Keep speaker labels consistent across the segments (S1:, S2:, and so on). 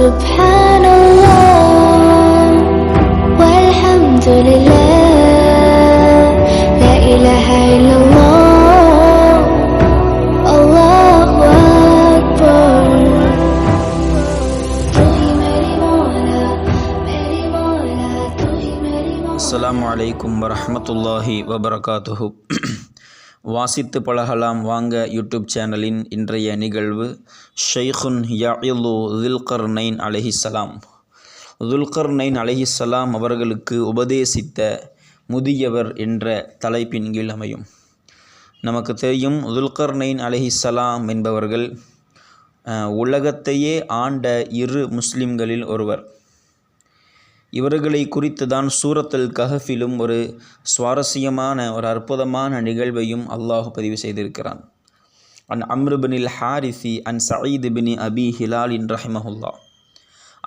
S1: سبحان الله والحمد لله لا إله إلا الله الله أكبر السلام
S2: عليكم ورحمة الله وبركاته வாசித்து பழகலாம். வாங்க யூடியூப் சேனலின் இன்றைய நிகழ்வு ஷெய்குன் யாயிலு அலஹிசலாம் துல்கர் நைன் அலஹிசலாம் அவர்களுக்கு உபதேசித்த முதியவர் என்ற தலைப்பின் கீழ் அமையும். நமக்கு தெரியும் துல்கர்னைன் அலஹிசலாம் என்பவர்கள் உலகத்தையே ஆண்ட இரு முஸ்லிம்களில் ஒருவர். இவர்களை குறித்து தான் சூரத்துல் கஹஃபிலும் ஒரு சுவாரஸ்யமான ஒரு அற்புதமான நிகழ்வையும் அல்லாஹ் பதிவு செய்திருக்கிறான். அன் அம்ருபினில் ஹாரிசி அன் சயீது பினி அபி இன் ரஹிமஹுல்லா.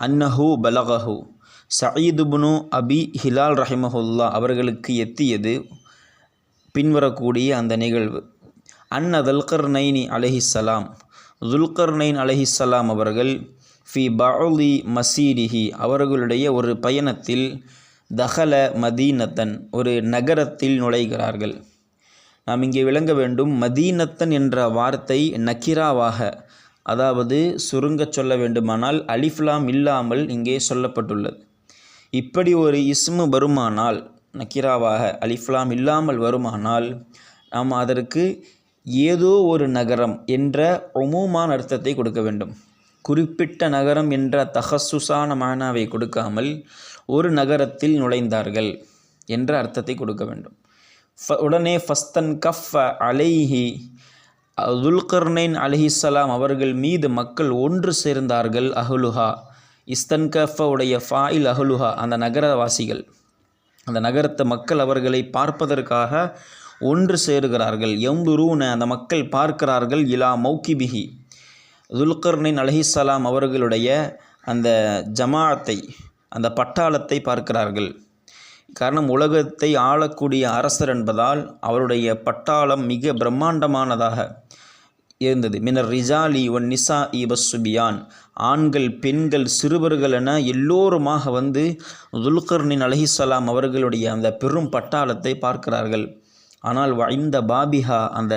S2: அன்னஹூ பலகஹு சயீதுபுனு அபி ஹிலால் ரஹிமஹுல்லா அவர்களுக்கு எத்தியது பின்வரக்கூடிய அந்த நிகழ்வு. அன்ன துல்கர்னைனி துல்கர் துல்கர்னைன் அலஹிசலாம் அவர்கள் ஃபி பவுலி மசீரிஹி. அவர்களுடைய ஒரு பயணத்தில் தஹல மதீனத்தன் ஒரு நகரத்தில் நுழைகிறார்கள். நாம் இங்கே விளங்க வேண்டும் மதீனத்தன் என்ற வார்த்தை நக்கிராவாக அதாவது சுருங்கச் சொல்ல வேண்டுமானால் அலிஃப்லாம் இல்லாமல் இங்கே சொல்லப்பட்டுள்ளது. இப்படி ஒரு இஸ்மு வருமானால் நக்கிராவாக அலிஃப்லாம் இல்லாமல் வருமானால் நாம் அதற்கு ஏதோ ஒரு நகரம் என்ற ஒமுமான அர்த்தத்தை கொடுக்க வேண்டும். குறிப்பிட்ட நகரம் என்ற தகசுசான மானாவை கொடுக்காமல் ஒரு நகரத்தில் நுழைந்தார்கள் என்ற அர்த்தத்தை கொடுக்க வேண்டும். ஃப உடனே ஃபஸ்தன் கஃப் அலைஹி துல்கர்னைன் அலிஹிஸ்ஸலாம் அவர்கள் மீது மக்கள் ஒன்று சேர்ந்தார்கள் அஹுலுஹா. இஸ்தன்கஃப உடைய ஃபாயில் அஹுலுஹா அந்த நகரவாசிகள். அந்த நகரத்து மக்கள் அவர்களை பார்ப்பதற்காக ஒன்று சேருகிறார்கள். எம்புரூன அந்த மக்கள் பார்க்கிறார்கள் இலா மௌக்கிபிஹி துல்கர்னின் அலஹிசலாம் அவர்களுடைய அந்த ஜமாத்தை அந்த பட்டாளத்தை பார்க்கிறார்கள். காரணம் உலகத்தை ஆளக்கூடிய அரசர் என்பதால் அவருடைய பட்டாளம் மிக பிரம்மாண்டமானதாக இருந்தது. மினர் ரிஜாலி ஒன் நிசா இபசுபியான் ஆண்கள் பெண்கள் சிறுவர்கள் என எல்லோருமாக வந்து துல்கர்னின் அலஹிசலாம் அவர்களுடைய அந்த பெரும் பட்டாளத்தை பார்க்கிறார்கள். ஆனால் இந்த பாபிஹா அந்த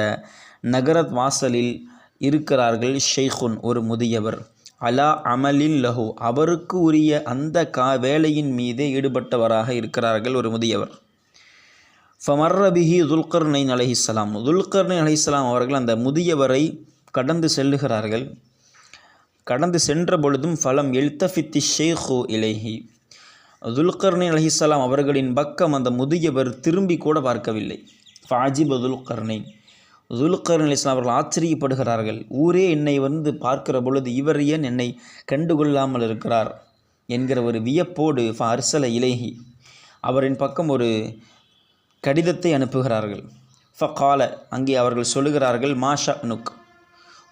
S2: நகரத் வாசலில் இருக்கிறார்கள் ஷெய்குன் ஒரு முதியவர். அலா அமலின் லஹு அவருக்கு உரிய அந்த கா வேலையின் மீதே ஈடுபட்டவராக இருக்கிறார்கள் ஒரு முதியவர். ஃபமர்ரபிஹி துல்கர்னைன் அலஹிஸ்லாம் துல்கர்னைன் அலஹிஸ்லாம் அவர்கள் அந்த முதியவரை கடந்து செல்லுகிறார்கள். கடந்து சென்ற பொழுதும் ஃபலம் எழுத்தஃபித்தி ஷேஹு இலேஹி. துல்கர்னைன் அலஹிஸ்லாம் அவர்களின் பக்கம் அந்த முதியவர் திரும்பி கூட பார்க்கவில்லை. ஃபாஜிப துல்கர்னைன். துல்கர்ன் இஸ்லாம் அவர்கள் ஆச்சரியப்படுகிறார்கள். ஊரே என்னை வந்து பார்க்கிற பொழுது இவர் ஏன் என்னை கண்டுகொள்ளாமல் இருக்கிறார்? என்கிற ஒரு வியப்போடு ஃப அர்சல இலேஹி அவரின் பக்கம் ஒரு கடிதத்தை அனுப்புகிறார்கள். ஃப கால அங்கே அவர்கள் சொல்லுகிறார்கள் மாஷா நுக்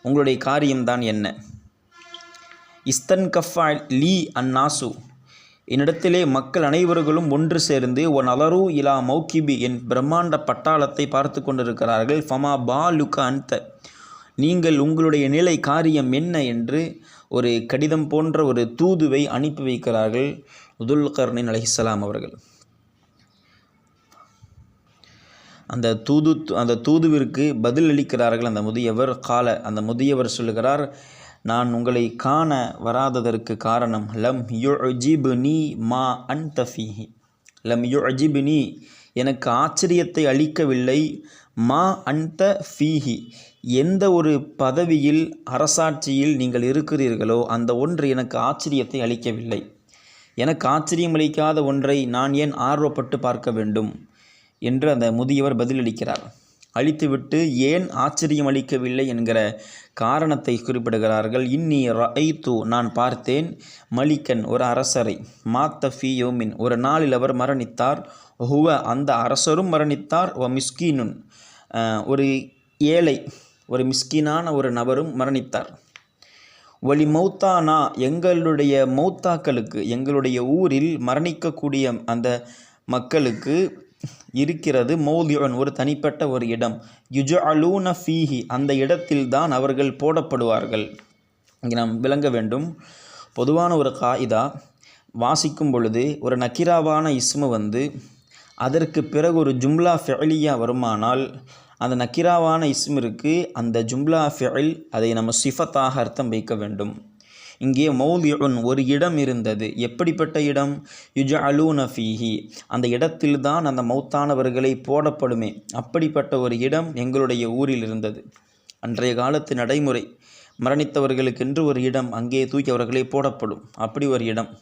S2: உங்களுடைய காரியம்தான் என்ன? இஸ்தன் கஃபா லீ அன்னாசு என்னிடத்திலே மக்கள் அனைவர்களும் ஒன்று சேர்ந்து ஒன் அலரு இலா மௌகிபி என் பிரம்மாண்ட பட்டாளத்தை பார்த்து கொண்டிருக்கிறார்கள். ஃபமா பாலுக அந்த நீங்கள் உங்களுடைய நிலை காரியம் என்ன? என்று ஒரு கடிதம் போன்ற ஒரு தூதுவை அனுப்பி வைக்கிறார்கள் உதுல்கர்னின் அலஹிஸ்லாம் அவர்கள். அந்த தூது அந்த தூதுவிற்கு பதில் அளிக்கிறார்கள் அந்த முதியவர். கால அந்த முதியவர் சொல்லுகிறார் நான் உங்களை காண வராததற்கு காரணம் லம் யுஜிபு நீ மா அன்தஃபீஹி லம் யுஜிபு நீ எனக்கு ஆச்சரியத்தை அளிக்கவில்லை. மா அன்த ஃபீஹி. எந்த ஒரு பதவியில் அரசாட்சியில் நீங்கள் இருக்கிறீர்களோ அந்த ஒன்று எனக்கு ஆச்சரியத்தை அளிக்கவில்லை. எனக்கு ஆச்சரியம் அளிக்காத ஒன்றை நான் ஏன் ஆர்வப்பட்டு பார்க்க வேண்டும்? என்று அந்த முதியவர் பதிலளிக்கிறார். அழித்துவிட்டு ஏன் ஆச்சரியம் அளிக்கவில்லை என்கிற காரணத்தை குறிப்பிடுகிறார்கள். இன்னி ரைத்து நான் பார்த்தேன் மலிக்கன் ஒரு அரசரை. மாத்த ஃபியோமின் ஒரு நாளில் அவர் மரணித்தார். ஹுவ அந்த அரசரும் மரணித்தார். ஒ மிஸ்கீனுன் ஒரு ஏழை ஒரு மிஸ்கீனான ஒரு நபரும் மரணித்தார். வழி மௌத்தானா எங்களுடைய மௌத்தாக்களுக்கு எங்களுடைய ஊரில் மரணிக்கக்கூடிய அந்த மக்களுக்கு இருக்கிறது மௌலியன் ஒரு தனிப்பட்ட ஒரு இடம். யுஜ அலூன ஃபீஹி அந்த இடத்தில்தான் அவர்கள் போடப்படுவார்கள். இங்கே நாம் விளங்க வேண்டும். பொதுவான ஒரு காயிதா வாசிக்கும் பொழுது ஒரு நக்கிராவான இஸ்மு வந்து அதற்கு பிறகு ஒரு ஜும்லா ஃபெலியா வருமானால் அந்த நக்கிராவான இஸ்மிற்கு அந்த ஜும்லா ஃபெயில் அதை நம்ம சிஃபத்தாக அர்த்தம் வைக்க வேண்டும். இங்கே மௌலியுன் ஒரு இடம் இருந்தது. எப்படிப்பட்ட இடம்? யுஜ அலூன ஃபீஹி. அந்த இடத்தில்தான் அந்த மௌத்தானவர்களை போடப்படுமே. அப்படிப்பட்ட ஒரு இடம் எங்களுடைய ஊரில் இருந்தது. அன்றைய காலத்து நடைமுறை. மரணித்தவர்களுக்கென்று ஒரு இடம் அங்கே தூக்கி அவர்களை போடப்படும். அப்படி ஒரு இடம்.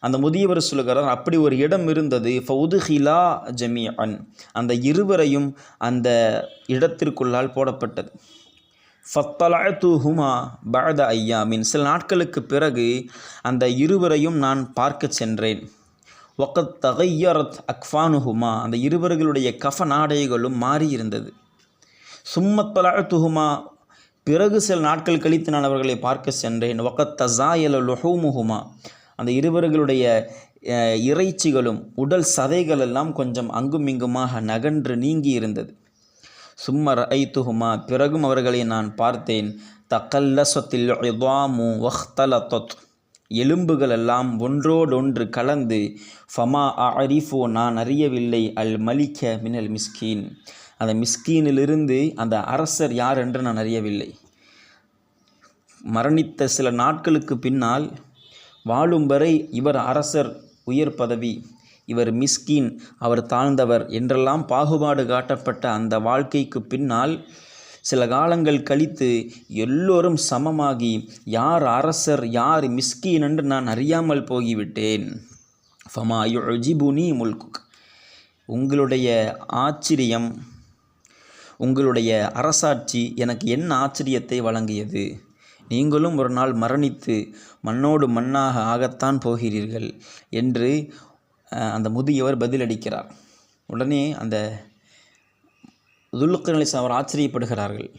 S2: அந்த முதியவர் சொல்கிறார் அப்படி ஒரு இடம் இருந்தது. ஃபவுதுஹிலா ஜமீஅன். அந்த இருவரையும் அந்த இடத்திற்குள்ளால் போடப்பட்டது. ஃபத்தலாத்துஹுமா ஐயா ஐயாமின் சில நாட்களுக்கு பிறகு அந்த இருவரையும் நான் பார்க்க சென்றேன். ஒக்கத் தகையரத் அக்ஃபானுஹுமா அந்த இருவர்களுடைய கஃப நாடைகளும் மாறியிருந்தது. சும்மத்தலாத்துஹுமா பிறகு சில நாட்கள் கழித்து நான் அவர்களை பார்க்க சென்றேன். ஒக்கத் தசாயல லுஹூமுஹுமா அந்த இருவர்களுடைய இறைச்சிகளும் உடல் சதைகள் எல்லாம் கொஞ்சம் அங்கும் இங்குமாக நகன்று நீங்கி இருந்தது சும்மர் ஐத்துஹுமா பிறகும் அவர்களை நான் பார்த்தேன். தக்கல்லசத்தில் இதாமு வஹ்தலத்தத் எலும்புகள் எல்லாம் ஒன்றோடொன்று கலந்து ஃபமா அரிஃபோ நான் அறியவில்லை அல் மலிக்க மினல் மிஸ்கீன். அந்த மிஸ்கீனிலிருந்து அந்த அரசர் யார் என்று நான் அறியவில்லை. மரணித்த சில நாட்களுக்கு பின்னால் வாழும் வரை இவர் அரசர் உயர் பதவி. இவர் மிஸ்கீன் அவர் தாழ்ந்தவர் என்றெல்லாம் பாகுபாடு காட்டப்பட்ட அந்த வாழ்க்கைக்கு பின்னால் சில காலங்கள் கழித்து எல்லோரும் சமமாகி யார் அரசர் யார் மிஸ்கீன் என்று நான் அறியாமல் போகிவிட்டேன். ஃபமா யுஜிபுனி முல்குக். உங்களுடைய ஆச்சரியம் உங்களுடைய அரசாட்சி எனக்கு என்ன ஆச்சரியத்தை வழங்கியது. நீங்களும் ஒரு நாள் மரணித்து மண்ணோடு மண்ணாக ஆகத்தான் போகிறீர்கள் என்று அந்த முதியவர் பதிலளிக்கிறார் உடனே அந்த துல்லுக்கர் அவர் ஆச்சரியப்படுகிறார்கள்.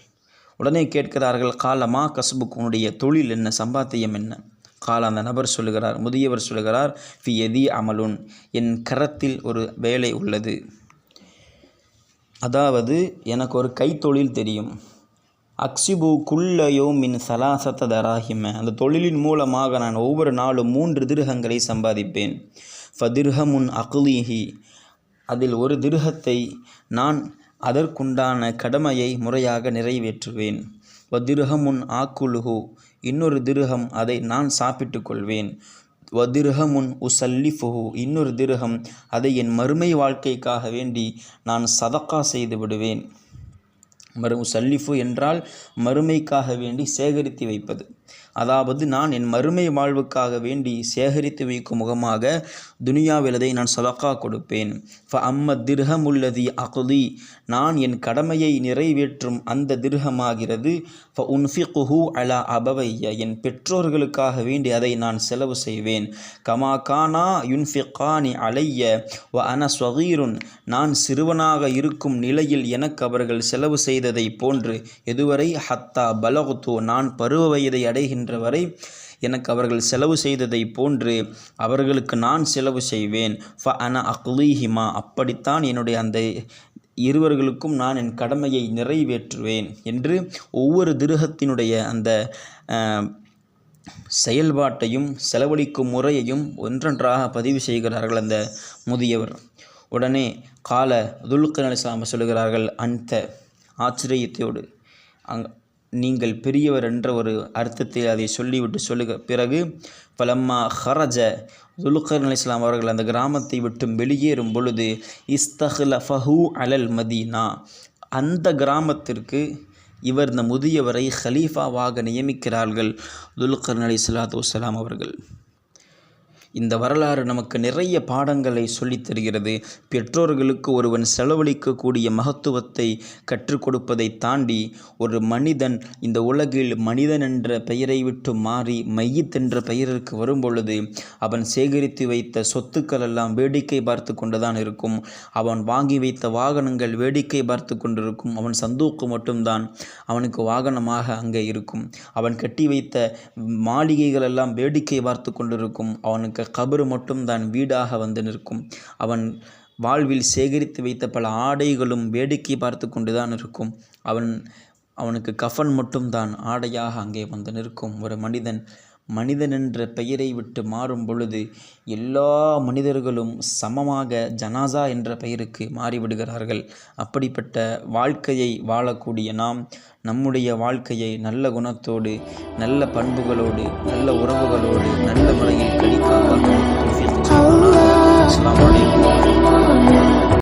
S2: உடனே கேட்கிறார்கள் காலமா கஸ்புக் உன்னுடைய தொழில் என்ன? சம்பாத்தியம் என்ன? கால அந்த நபர் சொல்லுகிறார் முதியவர் சொல்லுகிறார் ஃபி எதி அமலுன் என் கரத்தில் ஒரு வேலை உள்ளது. அதாவது எனக்கு ஒரு கைத்தொழில் தெரியும். அக்சிபு குல்லயோ மின் சலாசத்த தராகிம அந்த தொழிலின் மூலமாக நான் ஒவ்வொரு நாளும் மூன்று திருகங்களை சம்பாதிப்பேன். ஃபதிர்ஹமுன் அக்லீஹி. அதில் ஒரு திருகத்தை நான் அதற்குண்டான கடமையை முறையாக நிறைவேற்றுவேன். வதிருஹமுன் ஆக்குலுஹு. இன்னொரு திருகம் அதை நான் சாப்பிட்டு கொள்வேன். வதிருஹமுன் உசல்லிஃபுஹு. இன்னொரு திருகம் அதை என் மறுமை வாழ்க்கைக்காக வேண்டி நான் சதக்கா செய்து விடுவேன். மறு சல்லிஃபு என்றால் மறுமைக்காக வேண்டி சேகரித்து வைப்பது. அதாவது நான் என் மறுமை வாழ்வுக்காக வேண்டி சேகரித்து வைக்கும் முகமாக துனியாவில் அதை நான் சதக்கா கொடுப்பேன். ஃப அம்ம திர்ஹம் உள்ளதி அகுதி நான் என் கடமையை நிறைவேற்றும் அந்த திர்ஹமாகிறது. ஃப உன்ஃபிகுஹு அலா அபவைய என் பெற்றோர்களுக்காக வேண்டி அதை நான் செலவு செய்வேன். கமா கானா யுன்ஃபிகானி அலைய வ அன ஸ்வகீருன் நான் சிறுவனாக இருக்கும் நிலையில் எனக்கு அவர்கள் செலவு செய்ததை போன்று எதுவரை ஹத்தா பலகுத்து நான் பருவ வயதை அடைகின்ற வரை எனக்கு அவர்கள் செலவு செய்ததை போன்று அவர்களுக்கு நான் செலவு செய்வேன். ஃப அன அக்லீஹிமா அப்படித்தான் என்னுடைய அந்த இருவர்களுக்கும் நான் என் கடமையை நிறைவேற்றுவேன் என்று ஒவ்வொரு திருகத்தினுடைய அந்த அஹ், செயல்பாட்டையும் செலவழிக்கும் முறையையும் ஒன்றொன்றாக பதிவு செய்கிறார்கள் அந்த முதியவர். உடனே கால துல்கர் அலிஸ்லாம சொல்கிறார்கள் அந்த ஆச்சரியத்தோடு. அங் நீங்கள் பெரியவர் என்ற ஒரு அர்த்தத்தில் அதை சொல்லிவிட்டு சொல்லுக. பிறகு பலம்மா ஹரஜ. துலுக்கர் அலிஸ்லாம் அவர்கள் அந்த கிராமத்தை விட்டு வெளியேறும் பொழுது இஸ்தஹ்லஃபஹு அலல் மதீனா. அந்த கிராமத்திற்கு இவர் இந்த முதியவரை ஹலீஃபாவாக நியமிக்கிறார்கள் துல்கர் அலி சலாத்து வலாம் அவர்கள். இந்த வரலாறு நமக்கு நிறைய பாடங்களை சொல்லித்தருகிறது பெற்றோர்களுக்கு ஒருவன் செலவழிக்கக்கூடிய மகத்துவத்தை கற்றுக் கொடுப்பதை தாண்டி ஒரு மனிதன் இந்த உலகில் மனிதன் என்ற பெயரை விட்டு மாறி மையத் என்ற பெயருக்கு வரும்பொழுது அவன் சேகரித்து வைத்த சொத்துக்கள் எல்லாம் வேடிக்கை பார்த்து கொண்டுதான் இருக்கும். அவன் வாங்கி வைத்த வாகனங்கள் வேடிக்கை பார்த்து கொண்டிருக்கும். அவன் சந்தூக்கு மட்டும்தான் அவனுக்கு வாகனமாக அங்கே இருக்கும். அவன் கட்டி வைத்த மாளிகைகள் எல்லாம் வேடிக்கை பார்த்து கொண்டிருக்கும். அவனுக்கு கபரு மட்டும்தான் வீடாக வந்து நிற்கும். அவன் வாழ்வில் சேகரித்து வைத்த பல ஆடைகளும் வேடிக்கை பார்த்து கொண்டுதான் இருக்கும். அவன் அவனுக்கு கஃன் மட்டும்தான் ஆடையாக அங்கே வந்து நிற்கும். ஒரு மனிதன் மனிதன் என்ற பெயரை விட்டு மாறும் பொழுது எல்லா மனிதர்களும் சமமாக ஜனாசா என்ற பெயருக்கு மாறிவிடுகிறார்கள். அப்படிப்பட்ட வாழ்க்கையை வாழக்கூடிய நாம் நம்முடைய வாழ்க்கையை நல்ல குணத்தோடு நல்ல பண்புகளோடு நல்ல உறவுகளோடு நல்ல முறையில் கழிக்காக அஸ்லாம் வலைக்கம்